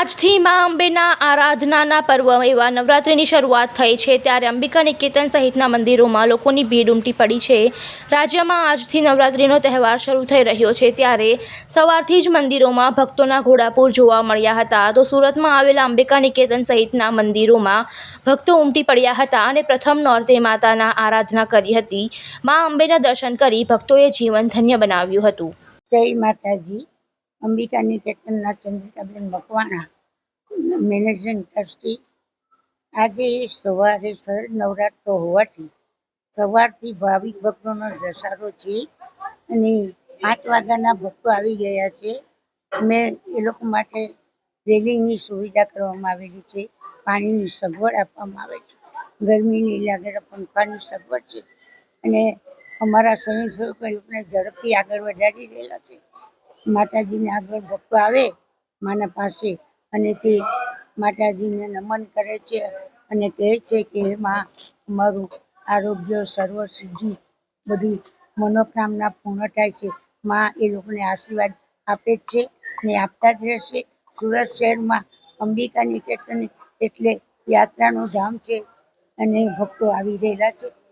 આજથી મા અંબેના આરાધનાના પર્વ એવા નવરાત્રિની શરૂઆત થઈ છે, ત્યારે અંબિકા નિકેતન સહિતના મંદિરોમાં લોકોની ભીડ ઉમટી પડી છે. રાજ્યમાં આજથી નવરાત્રિનો તહેવાર શરૂ થઈ રહ્યો છે, ત્યારે સવારથી જ મંદિરોમાં ભક્તોના ઘોડાપૂર જોવા મળ્યા હતા. તો સુરતમાં આવેલા અંબિકા નિકેતન સહિતના મંદિરોમાં ભક્તો ઉમટી પડ્યા હતા અને પ્રથમ નોરતે માતાના આરાધના કરી હતી. મા અંબેના દર્શન કરી ભક્તોએ જીવન ધન્ય બનાવ્યું હતું. જય માતાજી. અંબિકા નિકેતનના ચંદ્રિકાબેન મકવાણા મેનેજિંગ ટ્રસ્ટી, આજે સવારે શરદ નવરાત્ર હોવાથી સવારથી ભાવિક ભક્તોનો ધસારો છે અને પાંચ વાગ્યાના ભક્તો આવી ગયા છે. મેં એ લોકો માટે રેલિંગની સુવિધા કરવામાં આવેલી છે. પાણીની સગવડ આપવામાં આવે છે. ગરમીની લાગેલા પંખાની સગવડ છે. અને અમારા સ્વયંસેવકો લોકોને ઝડપથી આગળ વધારી રહેલા છે. માતાજીને આગળ ભક્તો આવે માના પાસે. અને તે માતાજીને નમન કરે છે અને કહે છે કે માં, અમારું આરોગ્ય સર્વ સિદ્ધિ બધી મનોકામના પૂર્ણ થાય છે. માં એ લોકોને આશીર્વાદ આપે જ છે ને આપતા જ રહેશે. સુરત શહેરમાં અંબિકા નિકેતન એટલે યાત્રાનું ધામ છે અને ભક્તો આવી રહેલા છે.